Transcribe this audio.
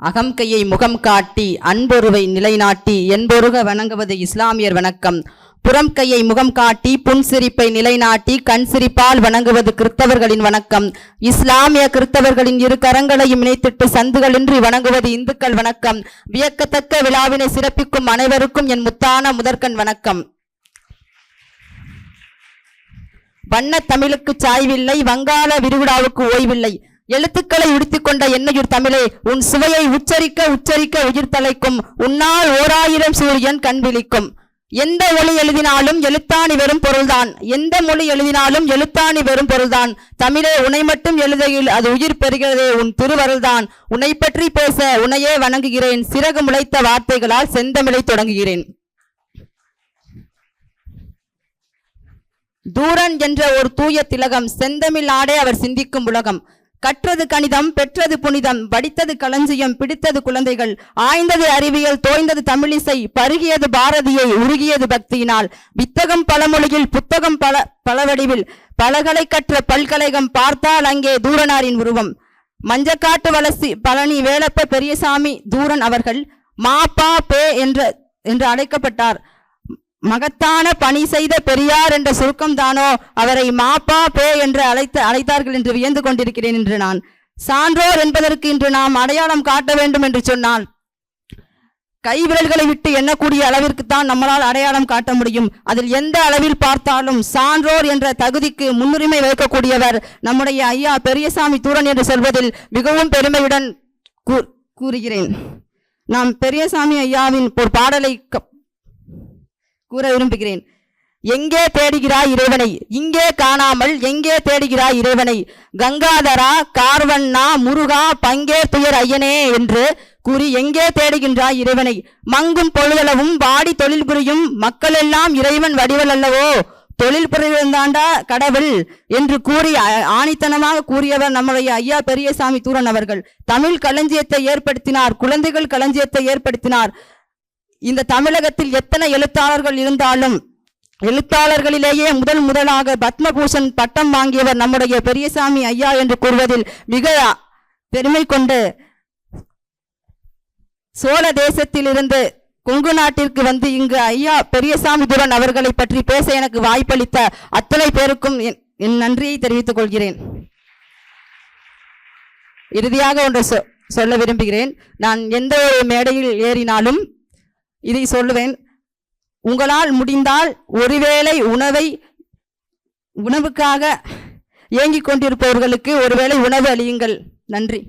அகம் கையை முகம் காட்டி அன்பொருவை நிலைநாட்டி என்பொருக வணங்குவது இஸ்லாமியர் வணக்கம். புறம் கையை முகம் காட்டி புன்சிரிப்பை நிலைநாட்டி கண் சிரிப்பால் வணங்குவது கிறிஸ்தவர்களின் வணக்கம். இஸ்லாமிய கிறிஸ்தவர்களின் இரு கரங்களையும் இணைத்திட்டு சந்துகளின்றி வணங்குவது இந்துக்கள் வணக்கம். வியக்கத்தக்க விழாவினை சிறப்பிக்கும் அனைவருக்கும் என் முத்தான முதற்கண் வணக்கம். வண்ணத் தமிழுக்கு சாய்வில்லை வங்காள விரிகுடாவுக்கு ஓய்வில்லை. எழுத்துக்களை உடுத்திக்கொண்ட என்னையுர் தமிழே உன் சுவையை உச்சரிக்க உச்சரிக்க உயிர் தலைக்கும் உன்னால் ஓராயிரம் சூரியன் கண் விழிக்கும். எந்த ஒளி எழுதினாலும் எழுத்தாணி வெறும் பொருள்தான். எந்த மொழி எழுதினாலும் எழுத்தாணி வெறும் பொருள்தான். தமிழே உனை மட்டும் எழுதையில் அது உயிர் பெறுகிறதே உன் திருவருள்தான். உன்னை பற்றி பேச உன்னையே வணங்குகிறேன். சிறகு முளைத்த வார்த்தைகளால் செந்தமிழை தொடங்குகிறேன். தூரன் என்ற ஒரு தூய திலகம் செந்தமிழ் ஆடே அவர் சிந்திக்கும் உலகம். கற்றது கணிதம் பெற்றது புனிதம் படித்தது களஞ்சியம் பிடித்தது குழந்தைகள் ஆய்ந்தது அறிவியல் தோய்ந்தது தமிழிசை பருகியது பாரதியை உருகியது பக்தியினால். வித்தகம் பழமொழியில் புத்தகம் பல பலவடிவில். பலகலை கற்ற பல்கலைகம் பார்த்தால் அங்கே தூரனாரின் உருவம். மஞ்சக்காட்டு வளசி பழனி வேலப்ப பெரியசாமி தூரன் அவர்கள் மாப்பா பே என்ற என்று அழைக்கப்பட்டார். மகத்தான பணி செய்த பெரியார் என்ற சுருக்கம் தானோ அவரை மாப்பா பே என்று அழைத்து அழைத்தார்கள் என்று வியந்து கொண்டிருக்கிறேன் என்று நான். சான்றோர் என்பதற்கு இன்று நாம் அடையாளம் காட்ட வேண்டும் என்று சொன்னால் கைவிரல்களை விட்டு எண்ணக்கூடிய அளவிற்கு தான் நம்மளால் அடையாளம் காட்ட முடியும். அதில் எந்த அளவில் பார்த்தாலும் சான்றோர் என்ற தகுதிக்கு முன்னுரிமை வைக்கக்கூடியவர் நம்முடைய ஐயா பெரியசாமி தூரன் என்று சொல்வதில் மிகவும் பெருமையுடன் கூ- கூறுகிறேன். நாம் பெரியசாமி ஐயாவின் ஒரு பாடலை கூற விரும்புகிறேன். எங்கே தேடுகிறாய் இறைவனை? இங்கே காணாமல் எங்கே தேடுகிறாய் இறைவனை? கங்காதரா கார்வண்ணா முருகா பங்கே துயர் ஐயனே என்று கூறி எங்கே தேடுகின்றாய் இறைவனை? மங்கும் பொழுதளவும் வாடி தொழில் புரியும் மக்களெல்லாம் இறைவன் வடிவல் அல்லவோ? தொழில் புரிந்தாண்டா கடவுள் என்று கூறி ஆ- ஆணித்தனமாக கூறியவர் நம்முடைய ஐயா பெரியசாமி தூரன் அவர்கள். தமிழ் களஞ்சியத்தை ஏற்படுத்தினார் குழந்தைகள் களஞ்சியத்தை ஏற்படுத்தினார். இந்த தமிழகத்தில் எத்தனை எழுத்தாளர்கள் இருந்தாலும் எழுத்தாளர்களிலேயே முதல் முதலாக பத்மபூஷன் பட்டம் வாங்கியவர் நம்முடைய பெரியசாமி ஐயா என்று கூறுவதில் மிக பெருமை கொண்டு சோழ தேசத்திலிருந்து கொங்கு நாட்டிற்கு வந்து இங்கு ஐயா பெரியசாமி துரன் அவர்களை பற்றி பேச எனக்கு வாய்ப்பளித்த அத்தனை பேருக்கும் என்- என் நன்றியை தெரிவித்துக் கொள்கிறேன். இறுதியாக ஒன்று சொ- சொல்ல விரும்புகிறேன். நான் எந்த ஒரு மேடையில் ஏறினாலும் இதை சொல்லுவேன். உங்களால் முடிந்தால் ஒருவேளை உணவை உணவுக்காக ஏங்கிக் கொண்டிருப்பவர்களுக்கு ஒருவேளை உணவு அளியுங்கள். நன்றி.